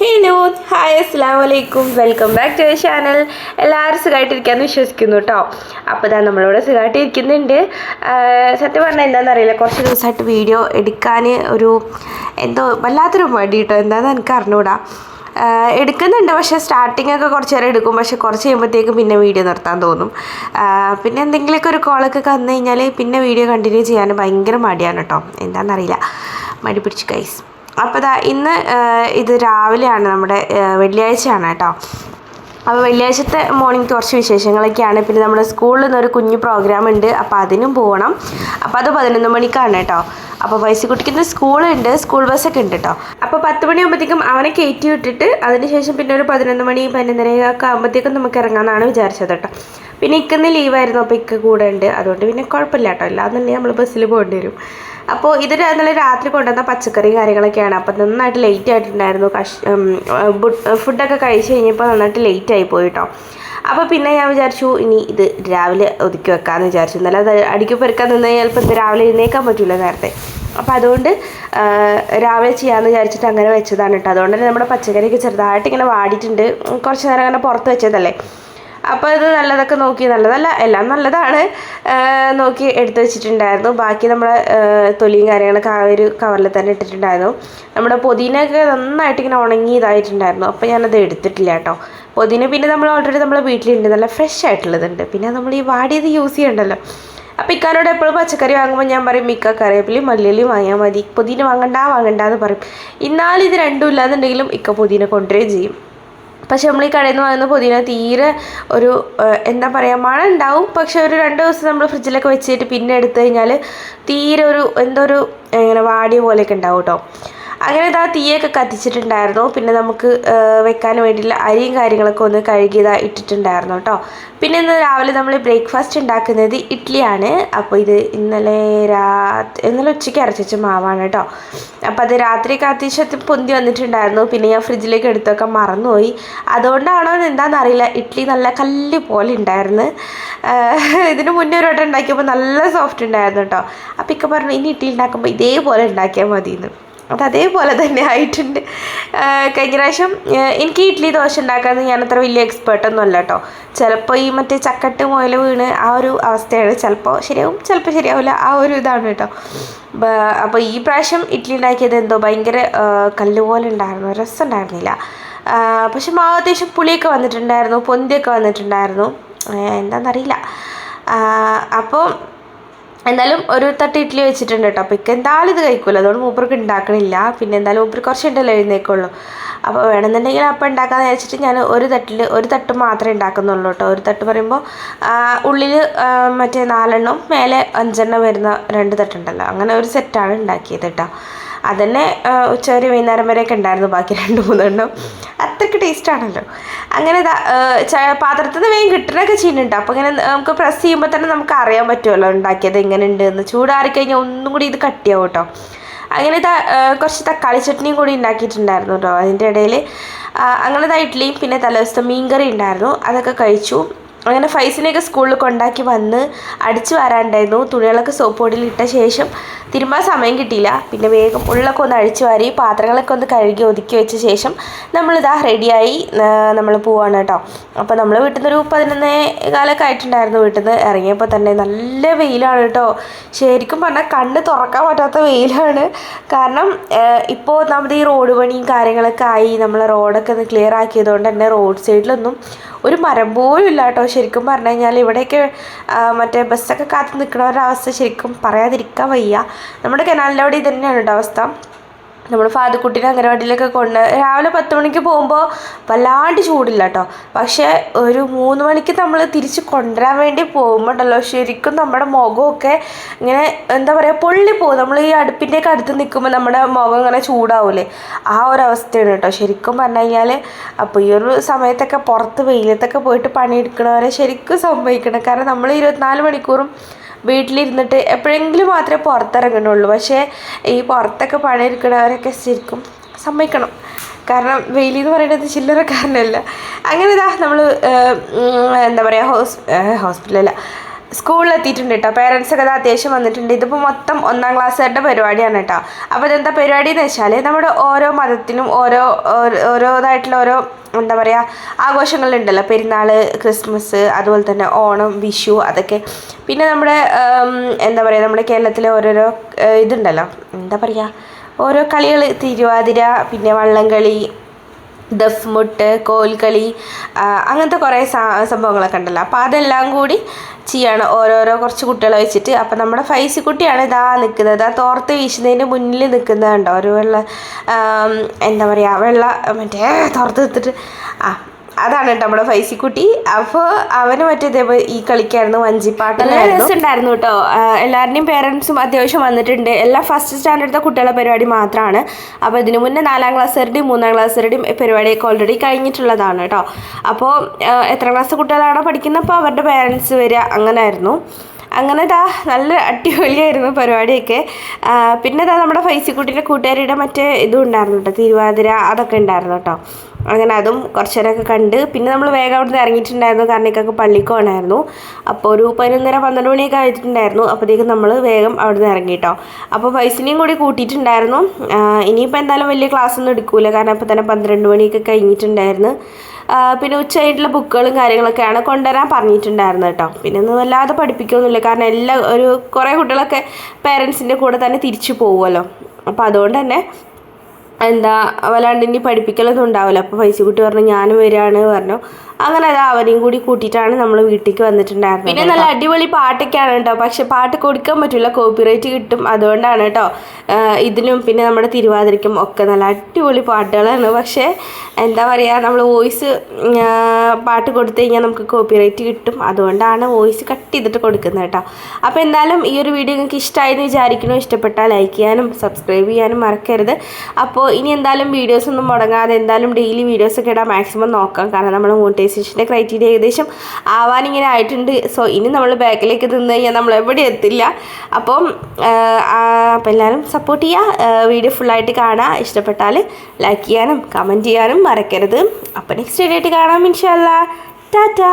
Hello hi അസ്സാം വലൈക്കും welcome back to channel എല്ലാവരും സുഖമായിട്ടിരിക്കാമെന്ന് വിശ്വസിക്കുന്നു കേട്ടോ അപ്പോൾ ഇതാ നമ്മളിവിടെ സുഖമായിട്ട് ഇരിക്കുന്നുണ്ട് സത്യം പറഞ്ഞാൽ എന്താണെന്ന് അറിയില്ല. കുറച്ച് ദിവസമായിട്ട് വീഡിയോ എടുക്കാൻ ഒരു എന്തോ വല്ലാത്തൊരു മടി കേട്ടോ എന്താണെന്ന് എനിക്ക് അറിഞ്ഞുകൂടാ എടുക്കുന്നുണ്ട്. പക്ഷെ സ്റ്റാർട്ടിംഗ് ഒക്കെ കുറച്ച് നേരം എടുക്കും. പക്ഷെ കുറച്ച് കഴിയുമ്പോഴത്തേക്കും പിന്നെ വീഡിയോ നിർത്താൻ തോന്നും. പിന്നെ എന്തെങ്കിലുമൊക്കെ ഒരു കോളൊക്കെ വന്നു കഴിഞ്ഞാൽ പിന്നെ വീഡിയോ കണ്ടിന്യൂ ചെയ്യാൻ ഭയങ്കര മടിയാണ് കേട്ടോ എന്താണെന്നറിയില്ല മടി പിടിച്ച് കൈസ് അപ്പോൾ ദാ ഇന്ന് ഇത് രാവിലെയാണ് നമ്മുടെ വെള്ളിയാഴ്ചയാണ് കേട്ടോ. അപ്പോൾ വെള്ളിയാഴ്ചത്തെ മോർണിംഗ് കുറച്ച് വിശേഷങ്ങളൊക്കെയാണ്. പിന്നെ നമ്മുടെ സ്കൂളിൽ നിന്നൊരു കുഞ്ഞു പ്രോഗ്രാം ഉണ്ട്. അപ്പോൾ അതിനും പോകണം. അപ്പോൾ അത് പതിനൊന്ന് മണിക്കാണ് കേട്ടോ. അപ്പോൾ വയസ്സ് കുട്ടിക്കുന്ന സ്കൂളുണ്ട്. സ്കൂൾ ബസ്സൊക്കെ ഉണ്ട് കേട്ടോ. അപ്പോൾ പത്ത് മണിയാകുമ്പോഴത്തേക്കും അവനെ കയറ്റി വിട്ടിട്ട് അതിനുശേഷം പിന്നെ ഒരു പതിനൊന്ന് മണി പതിനൊന്നരയൊക്കെ ആകുമ്പോഴത്തേക്കും നമുക്ക് ഇറങ്ങാമെന്നാണ് വിചാരിച്ചത് കേട്ടോ. പിന്നെ ഇക്കുന്ന ലീവായിരുന്നു അപ്പോൾ ഇക്ക കൂടെ ഉണ്ട്. അതുകൊണ്ട് പിന്നെ കുഴപ്പമില്ല കേട്ടോ. അല്ലാന്നുണ്ടെങ്കിൽ നമ്മൾ ബസ്സിൽ പോകേണ്ടി വരും. അപ്പോൾ ഇത് നല്ല രാത്രി കൊണ്ടുവന്ന പച്ചക്കറി കാര്യങ്ങളൊക്കെയാണ്. അപ്പോൾ നന്നായിട്ട് ലേറ്റ് ആയിട്ടുണ്ടായിരുന്നു. കഷ് ഫുഡൊക്കെ കഴിച്ച് കഴിഞ്ഞപ്പോൾ നന്നായിട്ട് ലേറ്റ് ആയി പോയി കേട്ടോ അപ്പോൾ പിന്നെ ഞാൻ വിചാരിച്ചു ഇനി ഇത് രാവിലെ ഒതുക്കി വെക്കാമെന്ന് വിചാരിച്ചു. നല്ല അത് അടിക്ക് പെരുക്കാൻ നിന്ന് ചിലപ്പോൾ ഇത് രാവിലെ എഴുന്നേക്കാൻ പറ്റില്ല നേരത്തെ. അപ്പോൾ അതുകൊണ്ട് രാവിലെ ചെയ്യാമെന്ന് വിചാരിച്ചിട്ട് അങ്ങനെ വെച്ചതാണ് കേട്ടോ അതുകൊണ്ട് തന്നെ നമ്മുടെ പച്ചക്കറിയൊക്കെ ചെറുതായിട്ട് ഇങ്ങനെ വാടിയിട്ടുണ്ട് കുറച്ച് നേരം അങ്ങനെ പുറത്ത് വെച്ചതല്ലേ. അപ്പോൾ ഇത് നല്ലതൊക്കെ നോക്കി നല്ലതല്ല എല്ലാം നല്ലതാണ്. നോക്കി എടുത്ത് വെച്ചിട്ടുണ്ടായിരുന്നു. ബാക്കി നമ്മുടെ തൊലിയും കാര്യങ്ങളൊക്കെ ആ ഒരു കവറിൽ തന്നെ ഇട്ടിട്ടുണ്ടായിരുന്നു. നമ്മുടെ പൊതിനൊക്കെ നന്നായിട്ട് ഇങ്ങനെ ഉണങ്ങി ഇതായിട്ടുണ്ടായിരുന്നു അപ്പോൾ ഞാനത് എടുത്തിട്ടില്ല കേട്ടോ. പൊതിന പിന്നെ നമ്മൾ ഓൾറെഡി നമ്മുടെ വീട്ടിലുണ്ട്. നല്ല ഫ്രഷ് ആയിട്ടുള്ളതുണ്ട്. പിന്നെ നമ്മൾ ഈ വാടിയത് യൂസ് ചെയ്യണ്ടല്ലോ. അപ്പോൾ ഇക്കാനോട് എപ്പോഴും പച്ചക്കറി വാങ്ങുമ്പോൾ ഞാൻ പറയും മിക്ക കറിവേപ്പിലയും മല്ലിയിലയും വാങ്ങിയാൽ മതി. പുതിന വാങ്ങണ്ട വാങ്ങണ്ട എന്ന് പറയും. ഇന്നാലും ഇത് രണ്ടും ഇല്ലാന്നുണ്ടെങ്കിലും ഇക്ക പുതിന കൊണ്ടുവരികയും ചെയ്യും. പക്ഷെ നമ്മൾ ഈ കടയിൽ നിന്ന് വാങ്ങുന്ന പുതിന തീരെ ഒരു എന്താ പറയുക മഴ ഉണ്ടാവും പക്ഷെ ഒരു രണ്ട് ദിവസം നമ്മൾ ഫ്രിഡ്ജിലൊക്കെ വെച്ചിട്ട് പിന്നെ എടുത്തു കഴിഞ്ഞാൽ തീരെ ഒരു എന്തോ ഒരു ഇങ്ങനെ വാടിയ പോലെയൊക്കെ ഉണ്ടാവും കേട്ടോ. അങ്ങനെ ഇതാ തീയൊക്കെ കത്തിച്ചിട്ടുണ്ടായിരുന്നു. പിന്നെ നമുക്ക് വെക്കാൻ വേണ്ടിയിട്ടുള്ള അരിയും കാര്യങ്ങളൊക്കെ ഒന്ന് കഴുകിയതാ ഇട്ടിട്ടുണ്ടായിരുന്നു കേട്ടോ. പിന്നെ ഇന്ന് രാവിലെ നമ്മൾ ബ്രേക്ക്ഫാസ്റ്റ് ഉണ്ടാക്കുന്നത് ഇഡ്ഡലിയാണ് അപ്പോൾ ഇത് ഇന്നലെ രാ ഇന്നലെ ഉച്ചയ്ക്ക് അരച്ച മാവാണ് കേട്ടോ. അപ്പോൾ അത് രാത്രി കത്തിച്ചത്ത് പൊന്തി വന്നിട്ടുണ്ടായിരുന്നു. പിന്നെ ഞാൻ ഫ്രിഡ്ജിലേക്ക് എടുത്തൊക്കെ മറന്നുപോയി. അതുകൊണ്ടാണോ എന്താണെന്നറിയില്ല ഇഡ്ഡലി നല്ല കല്ല് പോലെ ഉണ്ടായിരുന്നു. ഇതിന് മുന്നേ ഒരു വട്ടം ഉണ്ടാക്കിയപ്പോൾ നല്ല സോഫ്റ്റ് ഉണ്ടായിരുന്നു കേട്ടോ. അപ്പോൾ ഇക്ക പറഞ്ഞു ഇനി ഇഡ്ഡലി ഉണ്ടാക്കുമ്പോൾ ഇതേപോലെ ഉണ്ടാക്കിയാൽ മതി എന്ന് അത് അതേപോലെ തന്നെ ആയിട്ടുണ്ട്. കഴിഞ്ഞ പ്രാവശ്യം എനിക്ക് ഇഡ്ഡലി ദോശ ഉണ്ടാക്കാമെന്ന് ഞാൻ അത്ര വലിയ എക്സ്പേർട്ടൊന്നും അല്ല കേട്ടോ ചിലപ്പോൾ ഈ മറ്റേ ചക്കട്ട് മുയൽ വീണ് ആ ഒരു അവസ്ഥയാണ്. ചിലപ്പോൾ ശരിയാവും ചിലപ്പോൾ ശരിയാവില്ല. ആ ഒരു ഇതാണ് കേട്ടോ അപ്പോൾ ഈ പ്രാവശ്യം ഇഡ്ഡലി ഉണ്ടാക്കിയത് എന്തോ ഭയങ്കര കല്ലുപോലെ കല്ല് പോലെ ഉണ്ടായിരുന്നു. രസം ഉണ്ടായിരുന്നില്ല പക്ഷെ മാവ് അത്യാവശ്യം പുളിയൊക്കെ വന്നിട്ടുണ്ടായിരുന്നു പൊന്തിയൊക്കെ വന്നിട്ടുണ്ടായിരുന്നു. എന്താണെന്നറിയില്ല അപ്പോൾ എന്തായാലും ഒരു തട്ട് ഇഡ്ഡലി വെച്ചിട്ടുണ്ട് കേട്ടോ. അപ്പോൾ ഇക്ക എന്തായാലും ഇത് കഴിക്കുമല്ലോ അതുകൊണ്ട് മൂപ്പർക്ക് ഉണ്ടാക്കണില്ല പിന്നെ എന്തായാലും മൂപ്പർ കുറച്ച് ഉണ്ടല്ലോ എഴുന്നേക്കുള്ളൂ. അപ്പോൾ വേണമെന്നുണ്ടെങ്കിൽ അപ്പം ഉണ്ടാക്കാമെന്ന് വിചാരിച്ചിട്ട് ഞാൻ ഒരു തട്ടിൽ ഒരു തട്ട് മാത്രമേ ഉണ്ടാക്കുന്നുള്ളൂ കേട്ടോ. ഒരു തട്ട് പറയുമ്പോൾ ഉള്ളിൽ മറ്റേ നാലെണ്ണം മേലെ അഞ്ചെണ്ണം വരുന്ന രണ്ട് തട്ടുണ്ടല്ലോ. അങ്ങനെ ഒരു സെറ്റാണ് ഉണ്ടാക്കിയത് കേട്ടോ. അതന്നെ ഉച്ചവരെ വൈകുന്നേരം വരെയൊക്കെ ഉണ്ടായിരുന്നു ബാക്കി രണ്ട് മൂന്നെണ്ണം. ടേസ്റ്റ് ആണല്ലോ. അങ്ങനെ പാത്രത്തിൽ നിന്ന് വേഗം കിട്ടണൊക്കെ ചെയ്യുന്നുണ്ട്. അപ്പോൾ ഇങ്ങനെ നമുക്ക് പ്രസ് ചെയ്യുമ്പോൾ തന്നെ നമുക്ക് അറിയാൻ പറ്റുമല്ലോ ഉണ്ടാക്കിയത് എങ്ങനെ ഉണ്ട് എന്ന് ചൂടാറിക്കഴിഞ്ഞാൽ ഒന്നും കൂടി ഇത് കട്ടിയാവും കേട്ടോ. അങ്ങനെ കുറച്ച് തക്കാളി ചട്നിയും കൂടി ഉണ്ടാക്കിയിട്ടുണ്ടായിരുന്നു കേട്ടോ. അതിന്റെ ഇടയിൽ അങ്ങനെ ഇഡ്ഡലിയും പിന്നെ തലേദിവസത്തെ മീൻകറി ഉണ്ടായിരുന്നു. അതൊക്കെ കഴിച്ചു. അങ്ങനെ ഫൈസിനെയൊക്കെ സ്കൂളിൽ കൊണ്ടാക്കി വന്ന് അടിച്ചു വരാണ്ടായിരുന്നു തുണികളൊക്കെ സോപ്പ് പൊടിയിൽ ഇട്ട ശേഷം തിരുമ്പാൻ സമയം കിട്ടിയില്ല. പിന്നെ വേഗം ഉള്ളൊക്കെ ഒന്ന് അഴിച്ചു വാരി പാത്രങ്ങളൊക്കെ ഒന്ന് കഴുകി ഒതുക്കി വെച്ച ശേഷം നമ്മളിതാ റെഡിയായി നമ്മൾ പോവാണ് കേട്ടോ. അപ്പോൾ നമ്മൾ വീട്ടിൽ നിന്ന് ഒരു പതിനൊന്നേ കാലമൊക്കെ ആയിട്ടുണ്ടായിരുന്നു വീട്ടിൽ നിന്ന് ഇറങ്ങിയപ്പോൾ തന്നെ നല്ല വെയിലാണ് കേട്ടോ. ശരിക്കും പറഞ്ഞാൽ കണ്ണ് തുറക്കാൻ പറ്റാത്ത വെയിലാണ്. കാരണം ഇപ്പോൾ ഒന്നാമത് ഈ റോഡ് പണിയും കാര്യങ്ങളൊക്കെ ആയി നമ്മൾ റോഡൊക്കെ ഒന്ന് ക്ലിയർ ആക്കിയതുകൊണ്ട് തന്നെ റോഡ് സൈഡിലൊന്നും ഒരു മരം പോലും ഇല്ല കേട്ടോ ശരിക്കും പറഞ്ഞു കഴിഞ്ഞാൽ ഇവിടെയൊക്കെ മറ്റേ ബസ്സൊക്കെ കാത്തു നിൽക്കുന്ന ഒരവസ്ഥ ശരിക്കും പറയാതിരിക്കാൻ വയ്യ. നമ്മുടെ കനാലിന്റെ അവിടെ ഇത് തന്നെയാണ് കേട്ടോ അവസ്ഥ. നമ്മൾ ഫാദക്കുട്ടീനെ അംഗനവാടിയിലൊക്കെ കൊണ്ട് രാവിലെ പത്ത് മണിക്ക് പോകുമ്പോൾ വല്ലാണ്ട് ചൂടില്ല കേട്ടോ പക്ഷേ ഒരു മൂന്ന് മണിക്ക് നമ്മൾ തിരിച്ച് കൊണ്ടുവരാൻ വേണ്ടി പോകുമ്പോണ്ടല്ലോ. ശരിക്കും നമ്മുടെ മുഖമൊക്കെ ഇങ്ങനെ എന്താ പറയുക പൊള്ളിപ്പോകും നമ്മൾ ഈ അടുപ്പിന്റെയൊക്കെ അടുത്ത് നിൽക്കുമ്പോൾ നമ്മുടെ മുഖം ഇങ്ങനെ ചൂടാവൂലേ. ആ ഒരു അവസ്ഥയാണ് കേട്ടോ. ശരിക്കും പറഞ്ഞു കഴിഞ്ഞാൽ അപ്പോൾ ഈ ഒരു സമയത്തൊക്കെ പുറത്ത് വെയിലത്തൊക്കെ പോയിട്ട് പണിയെടുക്കണവരെ ശരിക്കും സംഭവിക്കണം കാരണം നമ്മൾ ഇരുപത്തിനാല് മണിക്കൂറും വീട്ടിലിരുന്നിട്ട് എപ്പോഴെങ്കിലും മാത്രമേ പുറത്തിറങ്ങണുള്ളൂ പക്ഷേ ഈ പുറത്തൊക്കെ പണിയെടുക്കുന്നവരൊക്കെ ശരിക്കും സമ്മതിക്കണം. കാരണം വെയിലി എന്ന് പറയുന്നത് ചില്ലറക്കാരനല്ല അങ്ങനെ ഇതാ നമ്മൾ എന്താ പറയുക ഹോസ് ഹോസ്പിറ്റലല്ല സ്കൂളിൽ എത്തിയിട്ടുണ്ട് കേട്ടോ. പേരൻസ് ഒക്കെ അത്യാവശ്യം വന്നിട്ടുണ്ട്. ഇതിപ്പോൾ മൊത്തം ഒന്നാം ക്ലാസ്സുകാരുടെ പരിപാടിയാണ് കേട്ടോ. അപ്പോൾ ഇതെന്താ പരിപാടി എന്ന് വെച്ചാൽ നമ്മുടെ ഓരോ മതത്തിനും ഓരോ- ഓരോതായിട്ടുള്ള ഓരോ എന്താ പറയുക ആഘോഷങ്ങളുണ്ടല്ലോ. പെരുന്നാൾ ക്രിസ്മസ് അതുപോലെ തന്നെ ഓണം വിഷു അതൊക്കെ. പിന്നെ നമ്മുടെ എന്താ പറയുക നമ്മുടെ കേരളത്തിലെ ഓരോരോ ഇതുണ്ടല്ലോ. എന്താ പറയുക ഓരോ കളികൾ തിരുവാതിര പിന്നെ വള്ളംകളി ദഫ് മുട്ട് കോൽക്കളി അങ്ങനത്തെ കുറേ സംഭവങ്ങളൊക്കെ ഉണ്ടല്ലോ. അപ്പോൾ അതെല്ലാം കൂടി ചെയ്യാണ് ഓരോരോ കുറച്ച് കുട്ടികളെ വെച്ചിട്ട്. അപ്പോൾ നമ്മുടെ ഫൈസി കുട്ടിയാണ് ഇതാ നിൽക്കുന്നത്. ആ തോർത്ത് വീശുന്നതിന്റെ മുന്നിൽ നിൽക്കുന്നതുണ്ടോ ഒരു വെള്ള എന്താ പറയുക വെള്ള മറ്റേ തോർത്ത് എടുത്തിട്ട് ആ അതാണ് കേട്ടോ നമ്മുടെ ഫൈസിക്കുട്ടി. അപ്പോൾ അവന് മറ്റേ ഈ കളിക്കായിരുന്നു വഞ്ചിപ്പാട്ട് നല്ല രസമുണ്ടായിരുന്നു കേട്ടോ. എല്ലാവരുടെയും പേരൻസും അത്യാവശ്യം വന്നിട്ടുണ്ട്. എല്ലാം ഫസ്റ്റ് സ്റ്റാൻഡേർഡത്തെ കുട്ടികളുടെ പരിപാടി മാത്രമാണ്. അപ്പോൾ ഇതിനു മുന്നേ നാലാം ക്ലാസ്സുകാരുടെയും മൂന്നാം ക്ലാസ്സുകാരുടെയും പരിപാടിയൊക്കെ ഓൾറെഡി കഴിഞ്ഞിട്ടുള്ളതാണ് കേട്ടോ. അപ്പോൾ എത്ര ക്ലാസ് കുട്ടികളാണോ പഠിക്കുന്നത്? അപ്പോൾ അവരുടെ പേരൻസ് വരിക അങ്ങനെ ആയിരുന്നു അങ്ങനെ ദാ നല്ല അടിപൊളിയായിരുന്നു പരിപാടിയൊക്കെ. പിന്നെ ദാ നമ്മുടെ ഫൈസിക്കുട്ടിന്റെ കൂട്ടുകാരിയുടെ മറ്റേ ഇതും ഉണ്ടായിരുന്നു കേട്ടോ. തിരുവാതിര അതൊക്കെ ഉണ്ടായിരുന്നു കേട്ടോ. അങ്ങനെ അതും കുറച്ച് നേരമൊക്കെ കണ്ട് പിന്നെ നമ്മൾ വേഗം അവിടെ നിന്ന് ഇറങ്ങിയിട്ടുണ്ടായിരുന്നു. കാരണം ഇക്കൊക്കെ പള്ളിക്ക് പോകണമായിരുന്നു. അപ്പോൾ ഒരു പതിനൊന്നര പന്ത്രണ്ട് മണിയൊക്കെ ആയിട്ടുണ്ടായിരുന്നു. അപ്പോഴത്തേക്കും നമ്മൾ വേഗം അവിടെ നിന്ന് ഇറങ്ങി കേട്ടോ. അപ്പോൾ ഫൈസിനെയും കൂടി കൂട്ടിയിട്ടുണ്ടായിരുന്നു. ഇനിയിപ്പോൾ എന്തായാലും വലിയ ക്ലാസ് ഒന്നും എടുക്കൂല. കാരണം ഇപ്പോൾ തന്നെ പന്ത്രണ്ട് മണിയൊക്കെ കഴിഞ്ഞിട്ടുണ്ടായിരുന്നു. പിന്നെ ഉച്ചയായിട്ടുള്ള ബുക്കുകളും കാര്യങ്ങളൊക്കെയാണ് കൊണ്ടുവരാൻ പറഞ്ഞിട്ടുണ്ടായിരുന്നത് കേട്ടോ. പിന്നെ ഒന്നും വല്ലാതെ പഠിപ്പിക്കുകയൊന്നുമില്ല കാരണം എല്ലാ ഒരു കുറേ കുട്ടികളൊക്കെ പേരൻസിന്റെ കൂടെ തന്നെ തിരിച്ചു പോകുമല്ലോ അപ്പോൾ അതുകൊണ്ട് തന്നെ എന്താ വല്ലാണ്ട് ഇനി പഠിപ്പിക്കലൊന്നും ഉണ്ടാവില്ല. അപ്പോൾ പൈസ കുട്ടി പറഞ്ഞു ഞാനും വരികയാണ് പറഞ്ഞു. അങ്ങനെ അത് അവരെയും കൂടി കൂട്ടിയിട്ടാണ് നമ്മൾ വീട്ടിലേക്ക് വന്നിട്ടുണ്ടായിരുന്നത്. പിന്നെ നല്ല അടിപൊളി പാട്ടൊക്കെയാണ് കേട്ടോ. പക്ഷെ പാട്ട് കൊടുക്കാൻ പറ്റില്ല കോപ്പിറൈറ്റ് കിട്ടും. അതുകൊണ്ടാണ് കേട്ടോ. ഇതിനും പിന്നെ നമ്മുടെ തിരുവാതിരയ്ക്കും ഒക്കെ നല്ല അടിപൊളി പാട്ടുകളാണ്. പക്ഷേ എന്താ പറയുക നമ്മൾ വോയിസ് പാട്ട് കൊടുത്തു കഴിഞ്ഞാൽ നമുക്ക് കോപ്പിറൈറ്റ് കിട്ടും. അതുകൊണ്ടാണ് വോയിസ് കട്ട് ചെയ്തിട്ട് കൊടുക്കുന്നത് കേട്ടോ. അപ്പോൾ എന്തായാലും ഈ ഒരു വീഡിയോ നിങ്ങൾക്ക് ഇഷ്ടമായെന്ന് വിചാരിക്കണോ ഇഷ്ടപ്പെട്ടാൽ ലൈക്ക് ചെയ്യാനും സബ്സ്ക്രൈബ് ചെയ്യാനും മറക്കരുത്. അപ്പോൾ ഇനി എന്തായാലും വീഡിയോസ് ഒന്നും മുടങ്ങാതെ എന്തായാലും ഡെയിലി വീഡിയോസൊക്കെ ഇടാൻ മാക്സിമം നോക്കാം. കാരണം നമ്മൾ മോണിറ്റൈസേഷന്റെ ക്രൈറ്റീരിയ ഏകദേശം ആവാനിങ്ങനെ ആയിട്ടുണ്ട്. സോ ഇനി നമ്മൾ ബാക്കിലേക്ക് നിന്ന് കഴിഞ്ഞാൽ നമ്മൾ എവിടെ എത്തില്ല. അപ്പം അപ്പം എല്ലാവരും സപ്പോർട്ട് ചെയ്യുക വീഡിയോ ഫുള്ളായിട്ട് കാണുക ഇഷ്ടപ്പെട്ടാൽ ലൈക്ക് ചെയ്യാനും കമന്റ് ചെയ്യാനും മറക്കരുത്. അപ്പോൾ നെക്സ്റ്റ് ആയിട്ട് കാണാം ഇൻഷാല്ലാ ടാറ്റാ.